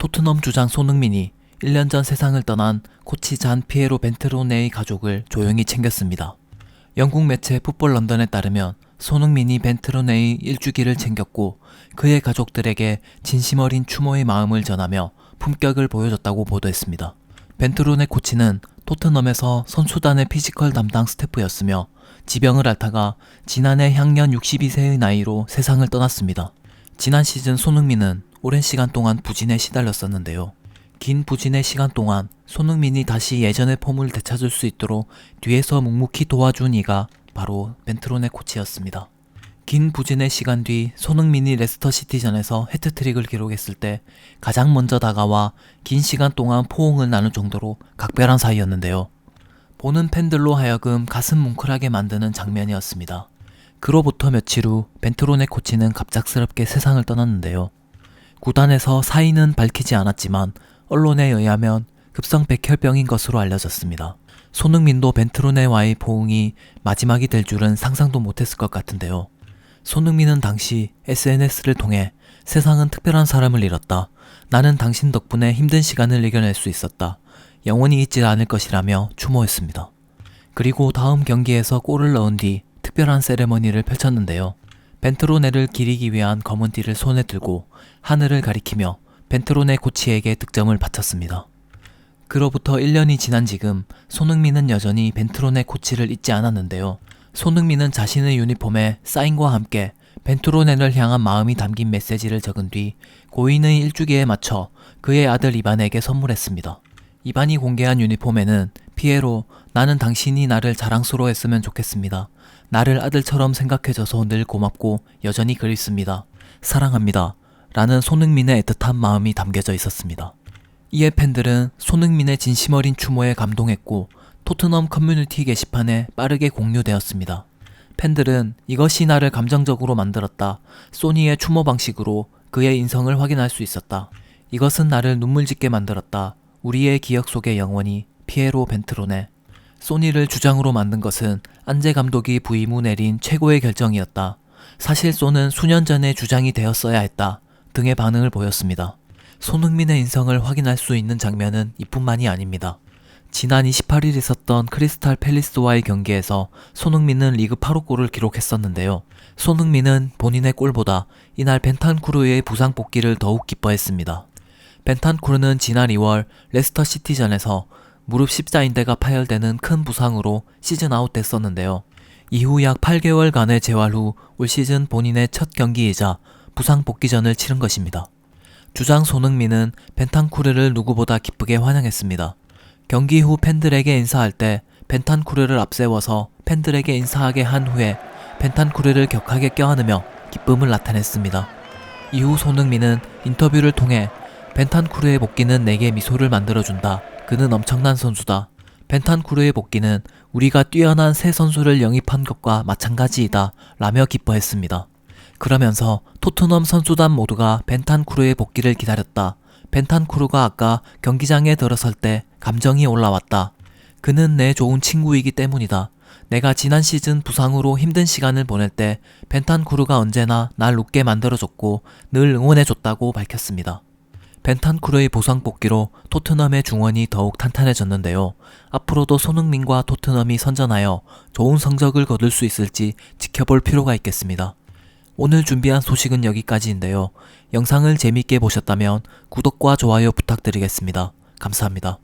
토트넘 주장 손흥민이 1년 전 세상을 떠난 코치 잔 피에로 벤트로네의 가족을 조용히 챙겼습니다. 영국 매체 풋볼 런던에 따르면 손흥민이 벤트로네의 일주기를 챙겼고 그의 가족들에게 진심 어린 추모의 마음을 전하며 품격을 보여줬다고 보도했습니다. 벤트로네 코치는 토트넘에서 선수단의 피지컬 담당 스태프였으며 지병을 앓다가 지난해 향년 62세의 나이로 세상을 떠났습니다. 지난 시즌 손흥민은 오랜 시간 동안 부진에 시달렸었는데요. 긴 부진의 시간 동안 손흥민이 다시 예전의 폼을 되찾을 수 있도록 뒤에서 묵묵히 도와준 이가 바로 벤트로네 코치였습니다. 긴 부진의 시간 뒤 손흥민이 레스터 시티전에서 해트트릭을 기록했을 때 가장 먼저 다가와 긴 시간 동안 포옹을 나눌 정도로 각별한 사이였는데요. 보는 팬들로 하여금 가슴 뭉클하게 만드는 장면이었습니다. 그로부터 며칠 후 벤트로네 코치는 갑작스럽게 세상을 떠났는데요. 구단에서 사인은 밝히지 않았지만 언론에 의하면 급성 백혈병인 것으로 알려졌습니다. 손흥민도 벤트로네와의 포옹이 마지막이 될 줄은 상상도 못했을 것 같은데요. 손흥민은 당시 SNS를 통해 세상은 특별한 사람을 잃었다. 나는 당신 덕분에 힘든 시간을 이겨낼 수 있었다. 영원히 잊지 않을 것이라며 추모했습니다. 그리고 다음 경기에서 골을 넣은 뒤 특별한 세레머니를 펼쳤는데요. 벤트로네를 기리기 위한 검은 띠를 손에 들고 하늘을 가리키며 벤트로네 코치에게 득점을 바쳤습니다. 그로부터 1년이 지난 지금 손흥민은 여전히 벤트로네 코치를 잊지 않았는데요. 손흥민은 자신의 유니폼에 사인과 함께 벤트로네를 향한 마음이 담긴 메시지를 적은 뒤 고인의 일주기에 맞춰 그의 아들 이반에게 선물했습니다. 이반이 공개한 유니폼에는 피에로 나는 당신이 나를 자랑스러워했으면 좋겠습니다. 나를 아들처럼 생각해줘서 늘 고맙고 여전히 그립습니다. 사랑합니다. 라는 손흥민의 애틋한 마음이 담겨져 있었습니다. 이에 팬들은 손흥민의 진심 어린 추모에 감동했고 토트넘 커뮤니티 게시판에 빠르게 공유되었습니다. 팬들은 이것이 나를 감정적으로 만들었다. 소니의 추모 방식으로 그의 인성을 확인할 수 있었다. 이것은 나를 눈물 짓게 만들었다. 우리의 기억 속의 영원히 피에로 벤트로네. 소니를 주장으로 만든 것은 안제 감독이 부임 후 내린 최고의 결정이었다. 사실 소는 수년 전에 주장이 되었어야 했다. 등의 반응을 보였습니다. 손흥민의 인성을 확인할 수 있는 장면은 이뿐만이 아닙니다. 지난 28일 있었던 크리스탈 팰리스와의 경기에서 손흥민은 리그 8호 골을 기록했었는데요. 손흥민은 본인의 골보다 이날 벤탄쿠르의 부상 복귀를 더욱 기뻐했습니다. 벤탄쿠르는 지난 2월 레스터 시티전에서 무릎 십자인대가 파열되는 큰 부상으로 시즌 아웃됐었는데요. 이후 약 8개월간의 재활 후 올 시즌 본인의 첫 경기이자 부상 복귀전을 치른 것입니다. 주장 손흥민은 벤탄쿠르를 누구보다 기쁘게 환영했습니다. 경기 후 팬들에게 인사할 때 벤탄쿠르를 앞세워서 팬들에게 인사하게 한 후에 벤탄쿠르를 격하게 껴안으며 기쁨을 나타냈습니다. 이후 손흥민은 인터뷰를 통해 벤탄쿠르의 복귀는 내게 미소를 만들어준다. 그는 엄청난 선수다. 벤탄쿠르의 복귀는 우리가 뛰어난 새 선수를 영입한 것과 마찬가지이다. 라며 기뻐했습니다. 그러면서 토트넘 선수단 모두가 벤탄쿠르의 복귀를 기다렸다. 벤탄쿠르가 아까 경기장에 들어설 때 감정이 올라왔다. 그는 내 좋은 친구이기 때문이다. 내가 지난 시즌 부상으로 힘든 시간을 보낼 때 벤탄쿠르가 언제나 날 웃게 만들어줬고 늘 응원해줬다고 밝혔습니다. 벤탄쿠르의 보상 복귀로 토트넘의 중원이 더욱 탄탄해졌는데요. 앞으로도 손흥민과 토트넘이 선전하여 좋은 성적을 거둘 수 있을지 지켜볼 필요가 있겠습니다. 오늘 준비한 소식은 여기까지인데요. 영상을 재밌게 보셨다면 구독과 좋아요 부탁드리겠습니다. 감사합니다.